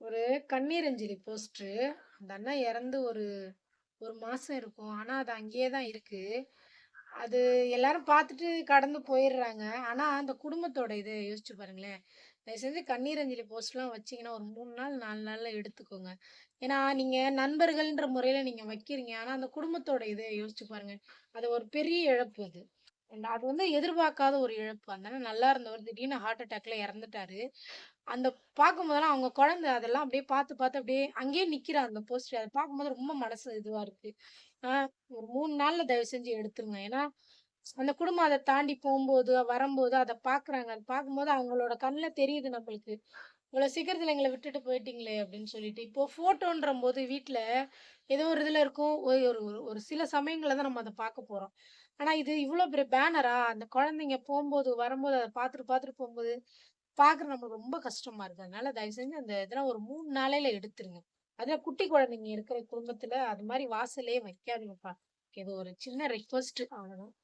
ஒரு கண்ணீர் அஞ்சலி போஸ்டரு. அந்த அண்ணா இறந்து ஒரு ஒரு மாதம் இருக்கும். ஆனால் அது அங்கேயே தான் இருக்குது அது எல்லாரும் பார்த்துட்டு கடந்து போயிடுறாங்க. ஆனால் அந்த குடும்பத்தோட இது யோசிச்சு பாருங்களேன். தயவு செஞ்சு கண்ணீரஞ்சலி போஸ்ட்லாம் வச்சீங்கன்னா, ஒரு மூணு நாள், நாலு நாளில் எடுத்துக்கோங்க. ஏன்னா, நீங்கள் நண்பர்கள்ன்ற முறையில் நீங்கள் வைக்கிறீங்க. ஆனால் அந்த குடும்பத்தோட இதை யோசிச்சு பாருங்கள் அது ஒரு பெரிய இழப்பு அது. அது வந்து எதிர்பார்க்காத ஒரு இழப்பு. அந்த நல்லா இருந்தவர் திடீர்னு ஹார்ட் அட்டாக்ல இறந்துட்டாரு. அந்த பார்க்கும்போதெல்லாம் அவங்க குழந்தை அதெல்லாம் அப்படியே பார்த்து, பார்த்து அப்படியே அங்கேயே நிக்கிறா அந்த போஸ்டர். அத பார்க்கும்போது ரொம்ப மனசு இதுவா இருக்கு. ஆஹ் ஒரு மூணு நாள்ல தயவு செஞ்சு எடுத்துருங்க. ஏன்னா, அந்த குடும்பம் அதை தாண்டி போகும்போது வரும்போது அத பார்க்குறாங்க. அத பார்க்கும்போது அவங்களோட கண்ணில் தெரியுது நம்மளுக்கு. "இவ்வளோ சீக்கிரத்துல எங்களை விட்டுட்டு போயிட்டீங்களே!" அப்படின்னு சொல்லிட்டு. இப்போ ஃபோட்டோன்றம்போது வீட்டுல ஏதோ ஒரு இதுல இருக்கும். ஒரு ஒரு ஒரு சில சமயங்கள்ல தான் நம்ம அத பார்க்க போறோம். ஆனா, இது இவ்வளவு பெரிய பேனரா, அந்த குழந்தைங்க போகும்போது வரும்போது அத பார்த்துட்டு, பார்த்துட்டு போகும்போது பார்க்குற நம்மளுக்கு ரொம்ப கஷ்டமா இருக்கு. அதனால தயவு செஞ்சு அந்த இதெல்லாம் ஒரு மூணு நாளையில எடுத்துருங்க. அதுவும் குட்டி குழந்தைங்க இருக்கிற குடும்பத்துல அது மாதிரி வாசலே வைக்காதீங்கப்பா. இது ஒரு சின்ன ரிக்வெஸ்ட் அவ்வளோதான்.